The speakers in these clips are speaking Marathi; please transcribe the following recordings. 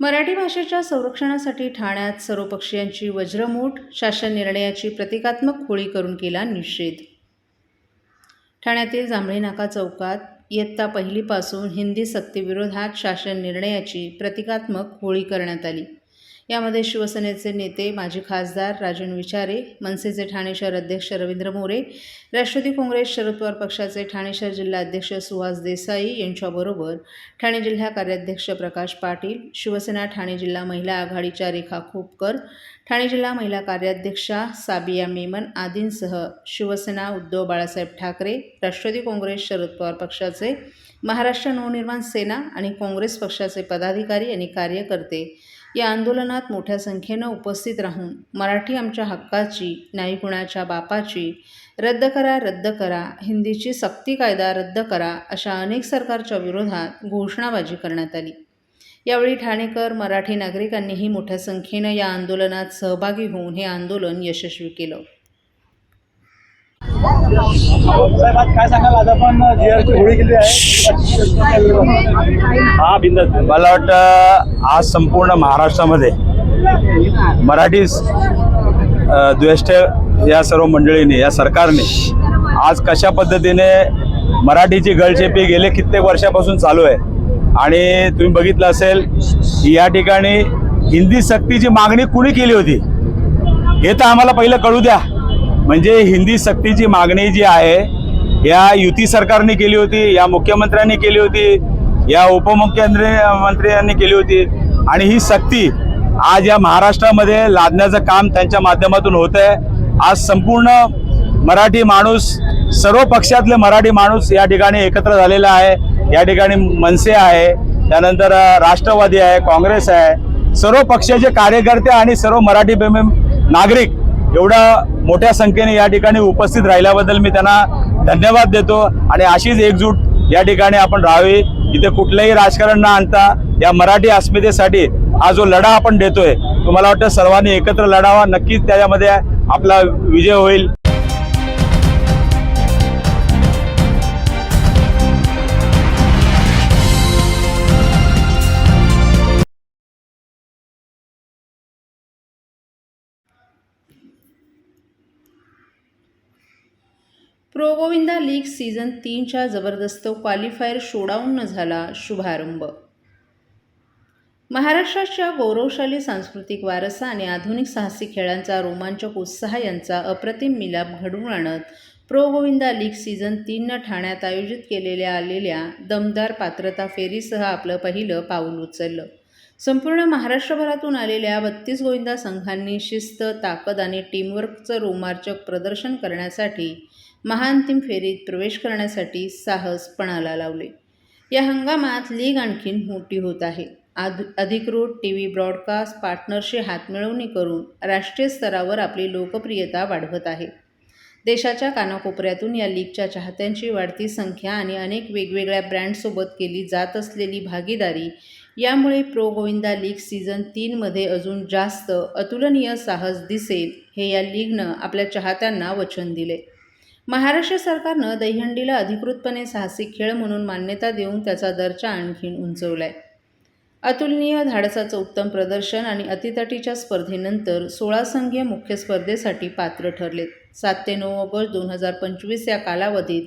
मराठी भाषेच्या संरक्षणासाठी ठाण्यात सर्वपक्षीयांची वज्रमूठ शासन निर्णयाची प्रतिकात्मक होळी करून केला निषेध. ठाण्यातील जांभळी नाका चौकात इयत्ता पहिलीपासून हिंदी सक्तीविरोधात शासन निर्णयाची प्रतिकात्मक होळी करण्यात आली. यामध्ये शिवसेनेचे नेते माजी खासदार राजन विचारे मनसेचे ठाणे शहर अध्यक्ष रवींद्र मोरे राष्ट्रवादी काँग्रेस शरद पवार पक्षाचे ठाणे शहर जिल्हा अध्यक्ष सुहास देसाई यांच्याबरोबर ठाणे जिल्हा कार्याध्यक्ष प्रकाश पाटील शिवसेना ठाणे जिल्हा महिला आघाडीच्या रेखा खोपकर ठाणे जिल्हा महिला कार्याध्यक्षा साबिया मेमन आदींसह शिवसेना उद्धव बाळासाहेब ठाकरे राष्ट्रवादी काँग्रेस शरद पवार पक्षाचे महाराष्ट्र नवनिर्माण सेना आणि काँग्रेस पक्षाचे पदाधिकारी आणि कार्यकर्ते या आंदोलनात मोठ्या संख्येनं उपस्थित राहून मराठी आमच्या हक्काची नाही कुणाच्या बापाची रद्द करा रद्द करा हिंदीची सक्ती कायदा रद्द करा अशा अनेक सरकारच्या विरोधात घोषणाबाजी करण्यात आली. यावेळी ठाणेकर मराठी नागरिकांनीही मोठ्या संख्येनं या आंदोलनात सहभागी होऊन हे आंदोलन यशस्वी केलं. काय सांगाल? आज आपण जी आरची होळी केली आहे. हा बिंदास मला वाटतं आज संपूर्ण महाराष्ट्रामध्ये मराठी द्वेष्ट या सर्व मंडळीने या सरकारने आज कशा पद्धतीने मराठीची गळचेपी गेले कित्येक वर्षापासून चालू आहे. आणि तुम्ही बघितलं असेल की या ठिकाणी हिंदी सक्तीची मागणी कुणी केली होती? हे तर आम्हाला पहिलं कळू द्या. म्हणजे हिंदी सक्तीची मागणी जी आहे या युती सरकारने केली होती या मुख्यमंत्र्यांनी केली होती या उपमुख्यमंत्री मंत्र्यांनी केली होती. आणि ही सक्ती आज या महाराष्ट्रामध्ये लादण्याचं काम त्यांच्या माध्यमातून होत आहे आज संपूर्ण मराठी माणूस सर्व पक्षातले मराठी माणूस या ठिकाणी एकत्र झालेला आहे. या ठिकाणी मनसे आहे त्यानंतर राष्ट्रवादी आहे काँग्रेस आहे. सर्व पक्षाचे कार्यकर्ते आणि सर्व मराठी प्रेमी नागरिक एवढं मोठ्या संख्येने या ठिकाणी उपस्थित राहिल्याबद्दल मी त्यांना धन्यवाद देतो. आणि अशीच एकजूट या ठिकाणी आपण राहावी. इथे कुठलंही राजकारण न आणता या मराठी अस्मितेसाठी हा जो लढा आपण देतोय तो मला वाटतं सर्वांनी एकत्र लढावा? नक्कीच त्याच्यामध्ये आपला विजय होईल. प्रो गोविंदा लीग सीझन तीनच्या जबरदस्त क्वालिफायर शोडाऊननं झाला शुभारंभ. महाराष्ट्राच्या गौरवशाली सांस्कृतिक वारसा आणि आधुनिक साहसी खेळांचा रोमांचक उत्साह यांचा अप्रतिम मिलाप घडवून आणत प्रो गोविंदा लीग सीझन तीननं ठाण्यात आयोजित केलेल्या आलेल्या दमदार पात्रता फेरीसह आपलं पहिलं पाऊल उचललं. संपूर्ण महाराष्ट्रभरातून आलेल्या बत्तीस गोविंदा संघांनी शिस्त ताकद आणि टीमवर्कचं रोमांचक प्रदर्शन करण्यासाठी महाअंतिम फेरीत प्रवेश करण्यासाठी साहस पणाला लावले. या हंगामात लीग आणखीन मोठी होत आहे. आध अधिकृत टी व्ही ब्रॉडकास्ट पार्टनरशी हातमिळवणी करून राष्ट्रीय स्तरावर आपली लोकप्रियता वाढवत आहे. देशाच्या कानाकोपऱ्यातून या लीगच्या चाहत्यांची वाढती संख्या आणि अनेक वेगवेगळ्या ब्रँडसोबत केली जात असलेली भागीदारी यामुळे प्रो गोविंदा लीग सीझन तीनमध्ये अजून जास्त अतुलनीय साहस दिसेल हे या लीगनं आपल्या चाहत्यांना वचन दिले. महाराष्ट्र सरकारनं दहीहंडीला अधिकृतपणे साहसिक खेळ म्हणून मान्यता देऊन त्याचा दर्जा आणखीन उंचवलाय. अतुलनीय धाडसाचं उत्तम प्रदर्शन आणि अतितटीच्या स्पर्धेनंतर सोळा संघीय मुख्य स्पर्धेसाठी पात्र ठरलेत. सात ते नऊ ऑगस्ट दोन हजार पंचवीस या कालावधीत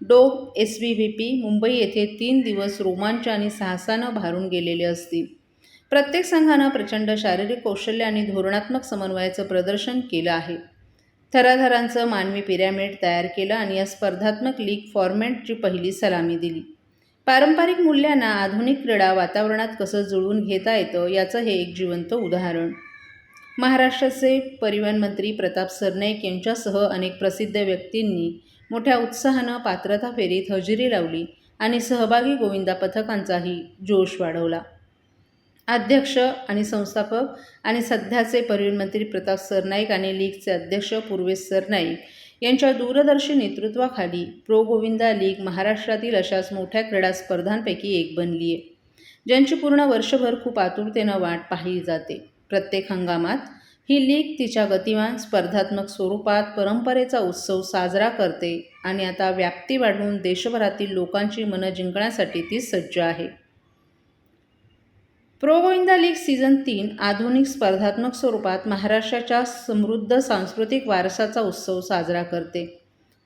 डो S V V P Mumbai येथे तीन दिवस रोमांच आणि साहसानं भारून गेलेले असतील. प्रत्येक संघानं प्रचंड शारीरिक कौशल्य आणि धोरणात्मक समन्वयाचं प्रदर्शन केलं आहे. थराथरांचं मानवी पिरॅमिड तयार केलं आणि या स्पर्धात्मक लीग फॉर्मॅटची पहिली सलामी दिली. पारंपरिक मूल्यांना आधुनिक क्रीडा वातावरणात कसं जुळवून घेता येतं याचं हे एक जिवंत उदाहरण. महाराष्ट्राचे परिवहन मंत्री प्रताप सरनाईक यांच्यासह अनेक प्रसिद्ध व्यक्तींनी मोठ्या उत्साहानं पात्रता फेरीत हजेरी लावली आणि सहभागी गोविंदा पथकांचाही जोश वाढवला. अध्यक्ष आणि संस्थापक आणि सध्याचे परिवहन मंत्री प्रताप सरनाईक आणि लीगचे अध्यक्ष पूर्वेश सरनाईक यांच्या दूरदर्शी नेतृत्वाखाली प्रो गोविंदा लीग महाराष्ट्रातील अशाच मोठ्या क्रीडा स्पर्धांपैकी एक बनली आहे ज्यांची पूर्ण वर्षभर खूप आतुरतेनं वाट पाहिली जाते. प्रत्येक हंगामात ही लीग तिच्या गतिमान स्पर्धात्मक स्वरूपात परंपरेचा उत्सव साजरा करते आणि आता व्याप्ती वाढवून देशभरातील लोकांची मनं जिंकण्यासाठी ती सज्ज आहे. प्रो गोविंदा लीग सीझन तीन आधुनिक स्पर्धात्मक स्वरूपात महाराष्ट्राच्या समृद्ध सांस्कृतिक वारसाचा उत्सव साजरा करते.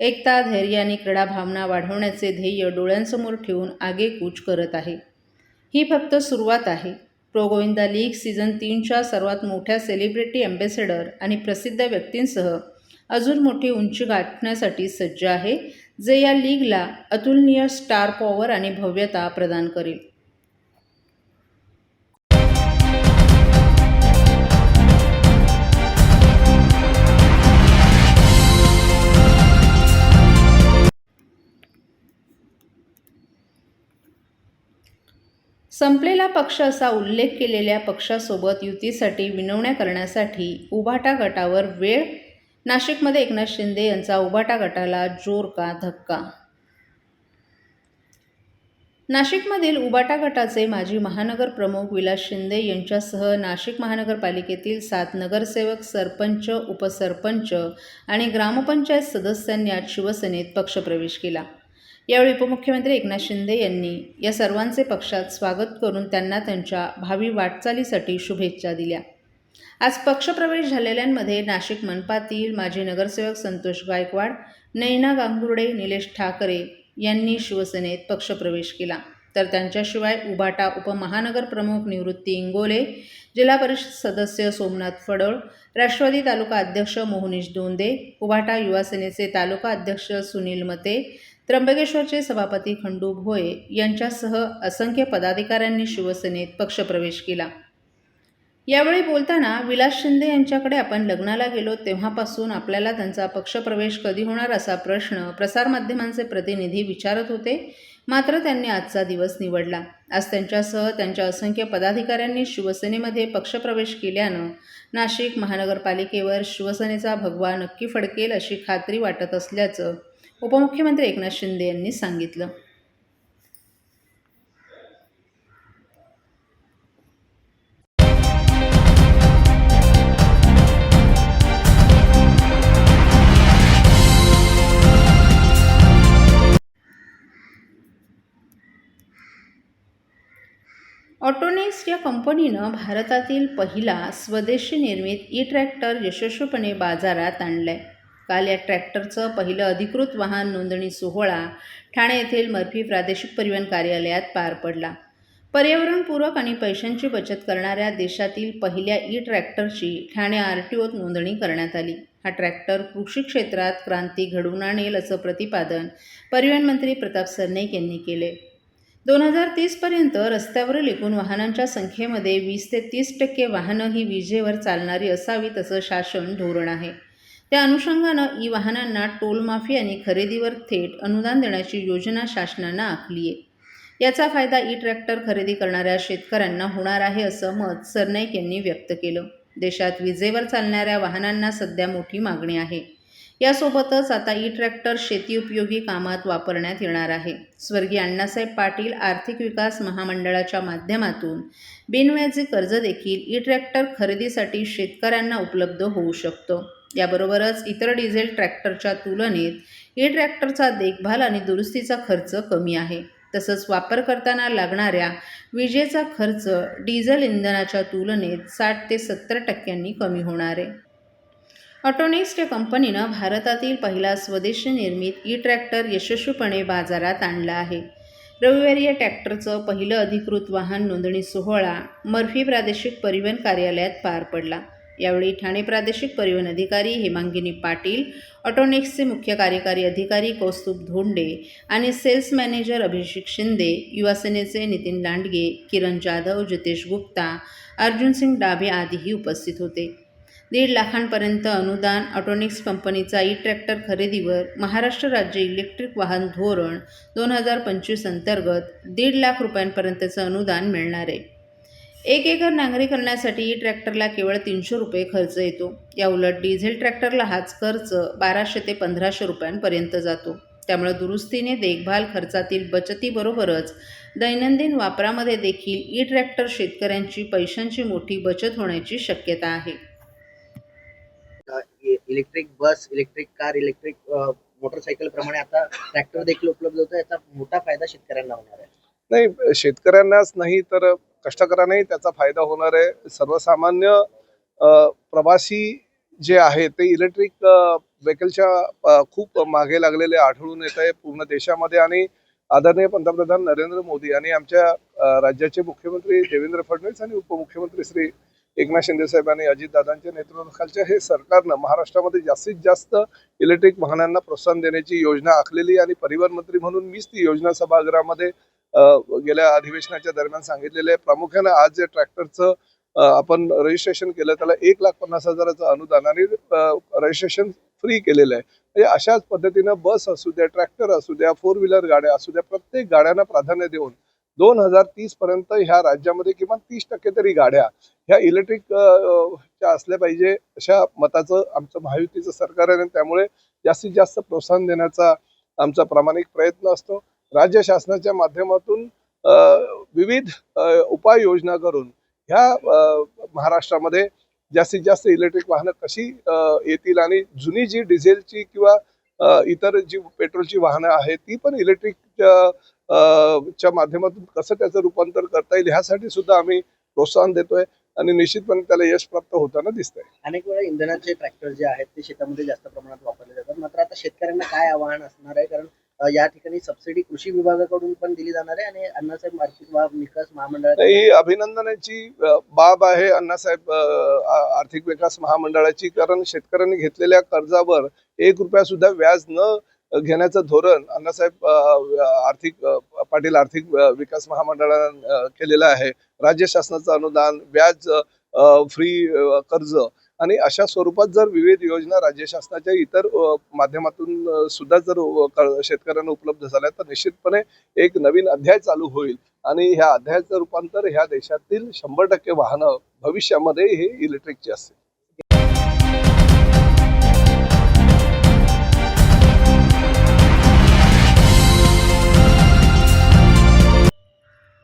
एकता धैर्य आणि क्रीडा भावना वाढवण्याचे ध्येय डोळ्यांसमोर ठेवून आगेकूच करत आहे. ही फक्त सुरुवात आहे. प्रो गोविंदा लीग सीझन तीनच्या सर्वात मोठ्या सेलिब्रिटी अँबेसेडर आणि प्रसिद्ध व्यक्तींसह अजून मोठी उंची गाठण्यासाठी सज्ज आहे जे या लीगला अतुलनीय स्टार पॉवर आणि भव्यता प्रदान करेल. संपलेला पक्ष असा उल्लेख केलेल्या पक्षासोबत युतीसाठी विनवण्या करण्यासाठी उभाटा गटावर वेळ नाशिकमध्ये एकनाथ शिंदे यांचा उभाटा गटाला जोर का धक्का? नाशिकमधील उबाटा गटाचे माजी महानगर प्रमुख विलास शिंदे यांच्यासह नाशिक महानगरपालिकेतील सात नगरसेवक सरपंच उपसरपंच आणि ग्रामपंचायत सदस्यांनी आज शिवसेनेत पक्षप्रवेश केला. यावेळी उपमुख्यमंत्री एकनाथ शिंदे यांनी या सर्वांचे पक्षात स्वागत करून त्यांना त्यांच्या भावी वाटचालीसाठी शुभेच्छा दिल्या. आज पक्षप्रवेश झालेल्यांमध्ये नाशिक मनपातील माजी नगरसेवक संतोष गायकवाड नैना गांगुर्डे निलेश ठाकरे यांनी शिवसेनेत पक्षप्रवेश केला. तर त्यांच्याशिवाय उबाटा उपमहानगर प्रमुख निवृत्ती इंगोले जिल्हा परिषद सदस्य सोमनाथ फडळ राष्ट्रवादी तालुका अध्यक्ष मोहनीश दोंदे उबाटा युवा सेनेचे तालुका अध्यक्ष सुनील मते त्र्यंबकेश्वरचे सभापती खंडू भोये यांच्यासह असंख्य पदाधिकाऱ्यांनी शिवसेनेत पक्षप्रवेश केला. यावेळी बोलताना विलास शिंदे यांच्याकडे आपण लग्नाला गेलो तेव्हापासून आपल्याला त्यांचा पक्षप्रवेश कधी होणार असा प्रश्न प्रसारमाध्यमांचे प्रतिनिधी विचारत होते. मात्र त्यांनी आजचा दिवस निवडला. आज त्यांच्यासह त्यांच्या असंख्य पदाधिकाऱ्यांनी शिवसेनेमध्ये पक्षप्रवेश केल्यानं नाशिक महानगरपालिकेवर शिवसेनेचा भगवा नक्की फडकेल अशी खात्री वाटत असल्याचं उपमुख्यमंत्री एकनाथ शिंदे यांनी सांगितलं. ऑटोनेक्स या कंपनीनं भारतातील पहिला स्वदेशी निर्मित ई ट्रॅक्टर यशस्वीपणे बाजारात आणलाय. काल या ट्रॅक्टरचं पहिलं अधिकृत वाहन नोंदणी सोहळा ठाणे येथील मर्फी प्रादेशिक परिवहन कार्यालयात पार पडला. पर्यावरणपूरक आणि पैशांची बचत करणाऱ्या देशातील पहिल्या ई ट्रॅक्टरची ठाणे आर टी ओत नोंदणी करण्यात आली. हा ट्रॅक्टर कृषी क्षेत्रात क्रांती घडवून आणेल असं प्रतिपादन परिवहन मंत्री प्रताप सरनाईक यांनी केले. दोन हजार तीसपर्यंत रस्त्यावरील एकूण वाहनांच्या संख्येमध्ये वीस ते तीस टक्के वाहनं ही विजेवर चालणारी असावीत असं शासन धोरण आहे. त्या अनुषंगानं ई वाहनांना टोलमाफी आणि खरेदीवर थेट अनुदान देण्याची योजना शासनानं आखली आहे. याचा फायदा ई ट्रॅक्टर खरेदी करणाऱ्या शेतकऱ्यांना होणार आहे असं मत सरनाईक यांनी व्यक्त केलं. देशात विजेवर चालणाऱ्या वाहनांना सध्या मोठी मागणी आहे. यासोबतच आता ई ट्रॅक्टर शेती उपयोगी कामात वापरण्यात येणार आहे. स्वर्गीय अण्णासाहेब पाटील आर्थिक विकास महामंडळाच्या माध्यमातून बिनव्याजी कर्ज देखील ई ट्रॅक्टर खरेदीसाठी शेतकऱ्यांना उपलब्ध होऊ शकतं. याबरोबरच इतर डिझेल ट्रॅक्टरच्या तुलनेत ई ट्रॅक्टरचा देखभाल आणि दुरुस्तीचा खर्च कमी आहे. तसंच वापर करताना लागणाऱ्या विजेचा खर्च डिझेल इंधनाच्या तुलनेत साठ ते सत्तर टक्क्यांनी कमी होणार आहे. ऑटोनेक्स्ट या कंपनीनं भारतातील पहिला स्वदेशी निर्मित ई ट्रॅक्टर यशस्वीपणे बाजारात आणला आहे. रविवारी या ट्रॅक्टरचं पहिलं अधिकृत वाहन नोंदणी सोहळा मर्फी प्रादेशिक परिवहन कार्यालयात पार पडला. यावेळी ठाणे प्रादेशिक परिवहन अधिकारी हेमांगिनी पाटील ऑटोनिक्सचे मुख्य कार्यकारी अधिकारी कौस्तुभ धोंडे आणि सेल्स मॅनेजर अभिषेक शिंदे युवासेनेचे नितीन लांडगे किरण जाधव जितेश गुप्ता अर्जुनसिंग डाबे आदीही उपस्थित होते. दीड लाखांपर्यंत अनुदान ऑटोनिक्स कंपनीचा ई ट्रॅक्टर खरेदीवर महाराष्ट्र राज्य इलेक्ट्रिक वाहन धोरण दोन हजार पंचवीस अंतर्गत दीड लाख रुपयांपर्यंतचं अनुदान मिळणार आहे. एक एकर नांगरी करण्यासाठी ई ट्रॅक्टरला केवळ तीनशे रुपये खर्च येतो. या उलट डिझेल ट्रॅक्टरला हाच खर्च बाराशे ते पंधराशे रुपयांपर्यंत जातो. त्यामुळे दुरुस्तीने देखभाल खर्चातील बचतीबरोबरच दैनंदिन वापरामध्ये देखील ई ट्रॅक्टर शेतकऱ्यांची पैशांची मोठी बचत होण्याची शक्यता आहे. Electric bus electric car electric motorcycle प्रमाणे आता ट्रॅक्टर देखील उपलब्ध होतो याचा मोठा फायदा शेतकऱ्यांना होणार आहे. नाही शेतकऱ्यांनाच नाही तर कष्टकऱ्यांनाही त्याचा फायदा होणार आहे. सर्वसामान्य प्रवासी जे आहे ते इलेक्ट्रिक व्हेकलच्या खूप मागे लागलेले आढळून येत आहे पूर्ण देशामध्ये. आणि आदरणीय पंतप्रधान नरेंद्र मोदी आणि आमच्या राज्याचे मुख्यमंत्री देवेंद्र फडणवीस आणि उपमुख्यमंत्री श्री एकनाथ शिंदे साहेब आणि अजितदादांच्या नेतृत्वाखालच्या हे सरकारनं महाराष्ट्रामध्ये जास्तीत जास्त इलेक्ट्रिक वाहनांना प्रोत्साहन देण्याची योजना आखलेली आणि परिवहन मंत्री म्हणून मीच ती योजना सभागृहामध्ये गेल्या अधिवेशनाच्या दरम्यान सांगितलेलं आहे प्रामुख्यानं आज जे ट्रॅक्टरचं आपण रजिस्ट्रेशन केलं त्याला एक लाख पन्नास हजाराचं अनुदान आणि रजिस्ट्रेशन फ्री केलेलं आहे. म्हणजे अशाच पद्धतीनं बस असू द्या ट्रॅक्टर असू द्या फोर व्हीलर गाड्या असू द्या प्रत्येक गाड्यांना प्राधान्य देऊन दोन हजार तीस पर्यंत ह्या राज्यामध्ये किमान तीस टक्के तरी गाड्या ह्या इलेक्ट्रिक च्या असल्या पाहिजे अशा मताचं आमचं महायुतीचं सरकार आहे आणि त्यामुळे जास्तीत जास्त प्रोत्साहन देण्याचा आमचा प्रामाणिक प्रयत्न असतो. राज्य शासनाच्या माध्यमातून विविध उपाययोजना करून ह्या महाराष्ट्रामध्ये जास्तीत जास्त इलेक्ट्रिक वाहनं कशी येतील आणि जुनी जी डिझेलची किंवा इतर जी पेट्रोलची वाहनं आहेत ती पण इलेक्ट्रिक च्या माध्यमातून कसं त्याचं रूपांतर करता येईल ह्यासाठी सुद्धा आम्ही प्रोत्साहन देतोय आणि निश्चितपणे त्याला यश प्राप्त होताना दिसतंय. अनेक वेळा इंधनाचे ट्रॅक्टर जे आहेत ते शेतामध्ये जास्त प्रमाणात वापरले जातात. मात्र आता शेतकऱ्यांना काय आव्हान असणार आहे? कारण या ठिकाणी सबसिडी कृषी विभागाकडून पण दिली जाणार आहे आणि अण्णासाहेब आर्थिक विकास महामंडळात ही अभिनंदनाची बाब आहे अण्णासाहेब आर्थिक विकास महामंडळाची. कारण शेतकऱ्यांनी घेतलेल्या कर्जावर एक रुपया सुद्धा व्याज न घेण्याचं धोरण अण्णासाहेब आर्थिक पाटील आर्थिक विकास महामंडळानं केलेलं आहे. राज्य शासनाचं अनुदान व्याज फ्री कर्ज आणि अशा स्वरूपात जर विविध योजना राज्य शासनाच्या इतर माध्यमातून सुद्धा जर शेतकऱ्यांना उपलब्ध झाल्या तर निश्चितपणे एक नवीन अध्याय चालू होईल. आणि ह्या अध्यायाचं रूपांतर ह्या देशातील शंभर टक्के वाहनं भविष्यामध्ये हे इलेक्ट्रिकची असतील.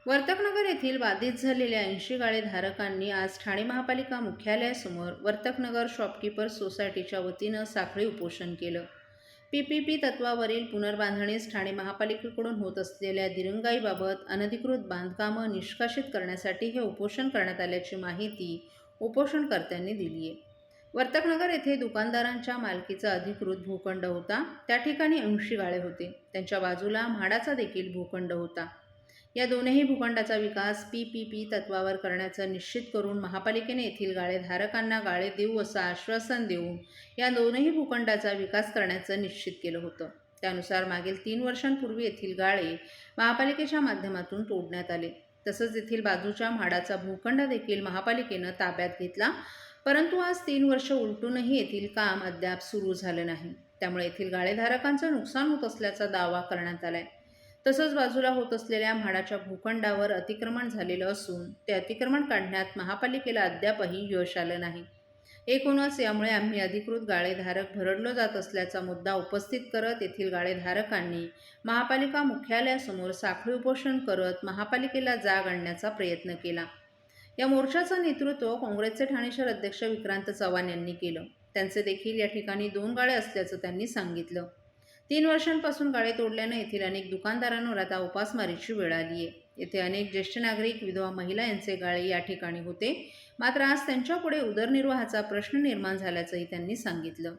वर्तकनगर येथील बाधित झालेल्या ऐंशी गाळेधारकांनी आज ठाणे महापालिका मुख्यालयासमोर वर्तकनगर शॉपकीपर सोसायटीच्या वतीनं साखळी उपोषण केलं. पी पी पी तत्वावरील पुनर्बांधणीस ठाणे महापालिकेकडून होत असलेल्या दिरंगाईबाबत अनधिकृत बांधकामं निष्कासित करण्यासाठी हे उपोषण करण्यात आल्याची माहिती उपोषणकर्त्यांनी दिली आहे. वर्तकनगर येथे दुकानदारांच्या मालकीचा अधिकृत भूखंड होता. त्या ठिकाणी ऐंशी गाळे होते. त्यांच्या बाजूला म्हाडाचा देखील भूखंड होता. या दोनही भूखंडाचा विकास पी पी पी तत्वावर करण्याचं निश्चित करून महापालिकेने येथील गाळेधारकांना गाळे देऊ असं आश्वासन देऊन या दोनही भूखंडाचा विकास करण्याचं निश्चित केलं होतं. त्यानुसार मागील तीन वर्षांपूर्वी येथील गाळे महापालिकेच्या माध्यमातून तोडण्यात आले. तसंच येथील बाजूच्या म्हाडाचा भूखंड देखील महापालिकेनं ताब्यात घेतला परंतु आज तीन वर्ष उलटूनही येथील काम अद्याप सुरू झालं नाही. त्यामुळे येथील गाळेधारकांचं नुकसान होत असल्याचा दावा करण्यात आला आहे तसंच बाजूला होत असलेल्या म्हाडाच्या भूखंडावर अतिक्रमण झालेलं असून ते अतिक्रमण काढण्यात महापालिकेला अद्यापही यश आलं नाही. एकूणच यामुळे आम्ही अधिकृत गाळेधारक भरडलो जात असल्याचा मुद्दा उपस्थित करत येथील गाळेधारकांनी महापालिका मुख्यालयासमोर साखळी उपोषण करत महापालिकेला जाग आणण्याचा प्रयत्न केला. या मोर्चाचं नेतृत्व काँग्रेसचे ठाणे शहर अध्यक्ष विक्रांत चव्हाण यांनी केलं. त्यांचे देखील या ठिकाणी दोन गाळे असल्याचं त्यांनी सांगितलं. तीन वर्षांपासून गाळे तोडल्यानं येथील अनेक दुकानदारांवर आता उपासमारीची वेळ आली आहे येथे अनेक ज्येष्ठ नागरिक विधवा महिला यांचे गाळे या ठिकाणी होते. मात्र आज त्यांच्यापुढे उदरनिर्वाहाचा प्रश्न निर्माण झाल्याचंही त्यांनी सांगितलं.